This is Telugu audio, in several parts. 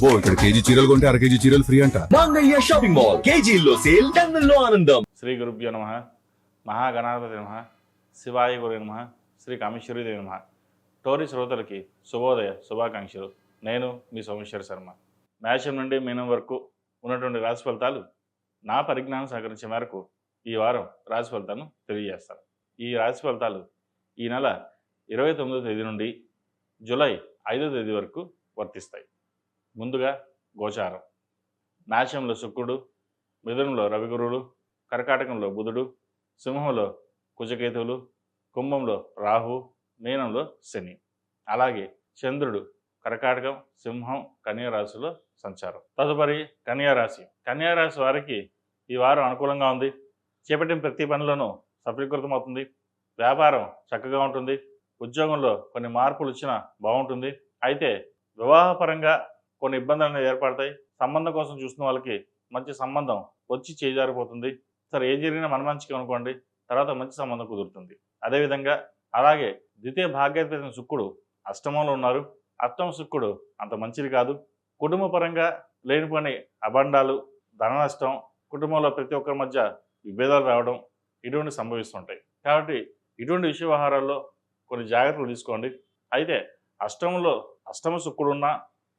అబ్బో ఇక్కడ కేజీ చీరలు కొంటే అర కేజీ చీరలు ఫ్రీ అంట. మంగళ్య షాపింగ్ మాల్ కేజీల్లో సేల్ టన్నుల్లో ఆనందం. శ్రీ గురుభ్యో నమ. మహాగణాధిపతి నమ. శివాయ గురు నమ. శ్రీ కామేశ్వరీదేవి నమ. టోరీ శ్రోతలకి శుభోదయ శుభాకాంక్షలు. నేను మీ సోమేశ్వర శర్మ. మేషం నుండి మీనం వరకు ఉన్నటువంటి రాశి ఫలితాలు నా పరిజ్ఞానం సహకరించే మేరకు ఈ వారం రాశి ఫలితాలను తెలియజేస్తాను. ఈ రాశి ఫలితాలు ఈ నెల ఇరవై తొమ్మిదో తేదీ నుండి జూలై ఐదో తేదీ వరకు వర్తిస్తాయి. ముందుగా గోచారం. నాశంలో శుక్రుడు మిథునంలో రవిగురువులు కర్కాటకంలో బుధుడు సింహంలో కుజకేతువులు కుంభంలో రాహు మీనంలో శని. అలాగే చంద్రుడు కర్కాటకం సింహం కన్యారాశిలో సంచారం. తదుపరి కన్యారాశి. కన్యారాశి వారికి ఈ వారం అనుకూలంగా ఉంది. చేపట్టిన ప్రతి పనిలోనూ సఫలీకృతం అవుతుంది వ్యాపారం చక్కగా ఉంటుంది. ఉద్యోగంలో కొన్ని మార్పులు వచ్చినా బాగుంటుంది. అయితే వివాహపరంగా కొన్ని ఇబ్బందులు అనేవి ఏర్పడతాయి. సంబంధం కోసం చూసిన వాళ్ళకి మంచి సంబంధం వచ్చి చేజారిపోతుంది. సరే ఏం జరిగినా మన మంచికి అనుకోండి. తర్వాత మంచి సంబంధం కుదురుతుంది. అదేవిధంగా అలాగే ద్వితీయ భాగ్యాధిపతి శుక్రుడు అష్టమంలో ఉన్నారు. అష్టమ శుక్రుడు అంత మంచిది కాదు. కుటుంబ పరంగా లేనిపోని అబండాలు ధన నష్టం కుటుంబంలో ప్రతి ఒక్కరి మధ్య విభేదాలు రావడం ఇటువంటి సంభవిస్తుంటాయి. కాబట్టి ఇటువంటి విషయ వ్యవహారాల్లో కొన్ని జాగ్రత్తలు తీసుకోండి. అయితే అష్టమంలో అష్టమ శుక్రుడు ఉన్నా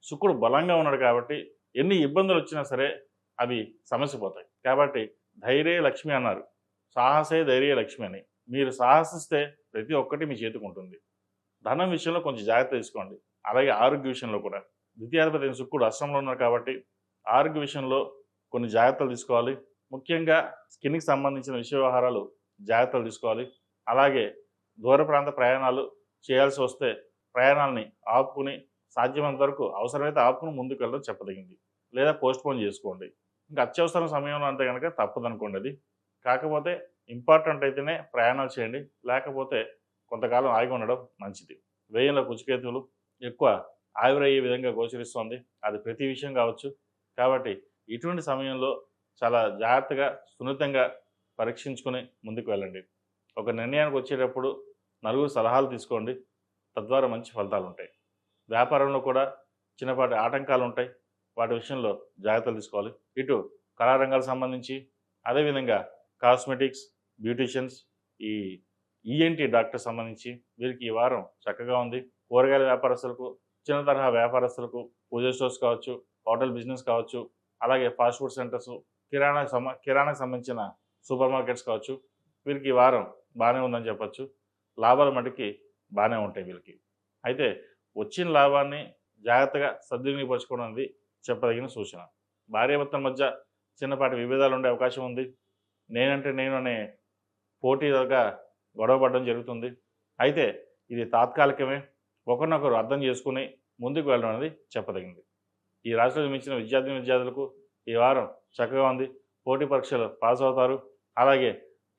శుక్రుడు బలంగా ఉన్నాడు కాబట్టి ఎన్ని ఇబ్బందులు వచ్చినా సరే అవి సమస్య పోతాయి కాబట్టి ధైర్య లక్ష్మి అన్నారు. సాహసే ధైర్య లక్ష్మి అని. మీరు సాహసిస్తే ప్రతి ఒక్కటి మీ చేతికి ఉంటుంది. ధనం విషయంలో కొంచెం జాగ్రత్త తీసుకోండి. అలాగే ఆరోగ్య విషయంలో కూడా. ద్వితీయాధిపతి శుక్రుడు అష్టంలో ఉన్నారు కాబట్టి ఆరోగ్య విషయంలో కొన్ని జాగ్రత్తలు తీసుకోవాలి. ముఖ్యంగా స్కిన్కి సంబంధించిన విషయ వ్యవహారాలు జాగ్రత్తలు తీసుకోవాలి. అలాగే దూర ప్రాంత ప్రయాణాలు చేయాల్సి వస్తే ప్రయాణాలని ఆపుకుని సాధ్యమైనంత వరకు అవసరమైతే ఆపుకుని ముందుకు వెళ్ళడం చెప్పదగింది. లేదా పోస్ట్ పోన్ చేసుకోండి. ఇంకా అత్యవసర సమయంలో అంటే కనుక తప్పదనుకోండి అది. కాకపోతే ఇంపార్టెంట్ అయితేనే ప్రయాణాలు చేయండి. లేకపోతే కొంతకాలం ఆగి ఉండడం మంచిది. వేయంలో కుచికేతువులు ఎక్కువ ఆవిరయ్యే విధంగా గోచరిస్తోంది. అది ప్రతి విషయం కావచ్చు. కాబట్టి ఇటువంటి సమయంలో చాలా జాగ్రత్తగా సున్నితంగా పరీక్షించుకొని ముందుకు వెళ్ళండి. ఒక నిర్ణయానికి వచ్చేటప్పుడు నలుగురు సలహాలు తీసుకోండి. తద్వారా మంచి ఫలితాలు ఉంటాయి వ్యాపారంలో కూడా చిన్నపాటి ఆటంకాలు ఉంటాయి వాటి విషయంలో జాగ్రత్తలు తీసుకోవాలి. ఇటు కళారంగాలకు సంబంధించి అదేవిధంగా కాస్మెటిక్స్ బ్యూటిషియన్స్ ఈ ఈఎన్టీ డాక్టర్ సంబంధించి వీరికి ఈ వారం చక్కగా ఉంది. కూరగాయల వ్యాపారస్తులకు చిన్న తరహా వ్యాపారస్తులకు పూజ స్టోర్స్ కావచ్చు హోటల్ బిజినెస్ కావచ్చు అలాగే ఫాస్ట్ ఫుడ్ సెంటర్స్ కిరాణా సమ కిరాణాకు సంబంధించిన సూపర్ మార్కెట్స్ కావచ్చు వీరికి ఈ వారం బాగానే ఉందని చెప్పచ్చు. లాభాల మటుకి బాగానే ఉంటాయి వీళ్ళకి. అయితే వచ్చిన లాభాన్ని జాగ్రత్తగా సద్వినియోగపరచుకోవడం అనేది చెప్పదగిన సూచన. భార్యాభర్తల మధ్య చిన్నపాటి విభేదాలు ఉండే అవకాశం ఉంది. నేనంటే నేను అనే పోటీ దగ్గరగా గొడవపడడం జరుగుతుంది. అయితే ఇది తాత్కాలికమే. ఒకరినొకరు అర్థం చేసుకుని ముందుకు వెళ్ళడం అనేది చెప్పదగింది. ఈ రాష్ట్రంలో మించిన విద్యార్థి విద్యార్థులకు ఈ వారం చక్కగా ఉంది. పోటీ పరీక్షలు పాస్ అవుతారు. అలాగే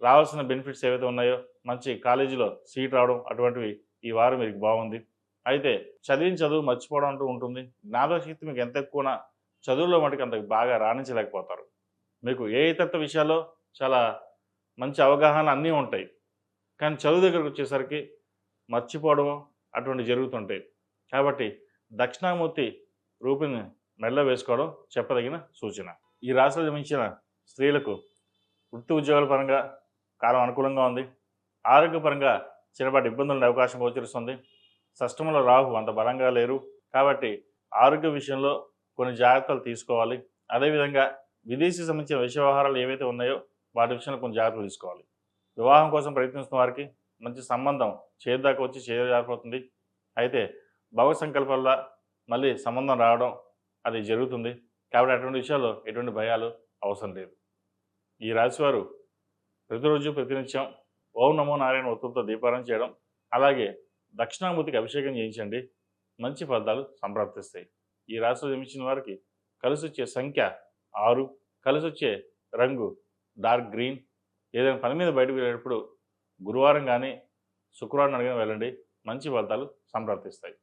రావాల్సిన బెనిఫిట్స్ ఏవైతే ఉన్నాయో మంచి కాలేజీలో సీట్ రావడం అటువంటివి ఈ వారం మీకు బాగుంది. అయితే చదివిన చదువు మర్చిపోవడం అంటూ ఉంటుంది. జ్ఞాపకశక్తి మీకు ఎంత ఎక్కువనా చదువులో మటుకు అంత బాగా రాణించలేకపోతారు. మీకు ఏ ఇతర విషయాల్లో చాలా మంచి అవగాహన అన్నీ ఉంటాయి. కానీ చదువు దగ్గరకు వచ్చేసరికి మర్చిపోవడం అటువంటి జరుగుతుంటాయి. కాబట్టి దక్షిణామూర్తి రూపిని మెడలో వేసుకోవడం చెప్పదగిన సూచన. ఈ రాశిలో జమించిన స్త్రీలకు వృత్తి ఉద్యోగాల పరంగా కాలం అనుకూలంగా ఉంది. ఆరోగ్యపరంగా చిన్నపాటి ఇబ్బందులు ఉండే అవకాశం గోచరిస్తుంది. షష్టమంలో రాహు అంత బలంగా లేరు. కాబట్టి ఆరోగ్య విషయంలో కొన్ని జాగ్రత్తలు తీసుకోవాలి. అదేవిధంగా విదేశీ సంబంధించిన విషయ వ్యవహారాలు ఏవైతే ఉన్నాయో వాటి విషయంలో కొన్ని జాగ్రత్తలు తీసుకోవాలి. వివాహం కోసం ప్రయత్నిస్తున్న వారికి మంచి సంబంధం చేద్దాకా వచ్చి చేయజారిపోతుంది అయితే భవ సంకల్పంలో మళ్ళీ సంబంధం రావడం అది జరుగుతుంది. కాబట్టి అటువంటి విషయాల్లో ఎటువంటి భయాలు అవసరం లేదు. ఈ రాశివారు ప్రతిరోజు ప్రతినిత్యం ఓం నమో నారాయణ ఒత్తులతో దీపారాయణ చేయడం అలాగే దక్షిణామూర్తికి అభిషేకం చేయించండి. మంచి ఫలితాలు సంప్రాప్తిస్తాయి. ఈ రాశిలో జన్మించిన వారికి కలిసి వచ్చే సంఖ్య ఆరు కలిసి వచ్చే రంగు డార్క్ గ్రీన్. ఏదైనా పని మీద బయటకు వెళ్ళేటప్పుడు గురువారం కానీ శుక్రవారం అడిగిన వెళ్ళండి. మంచి ఫలితాలు సంప్రాప్తిస్తాయి.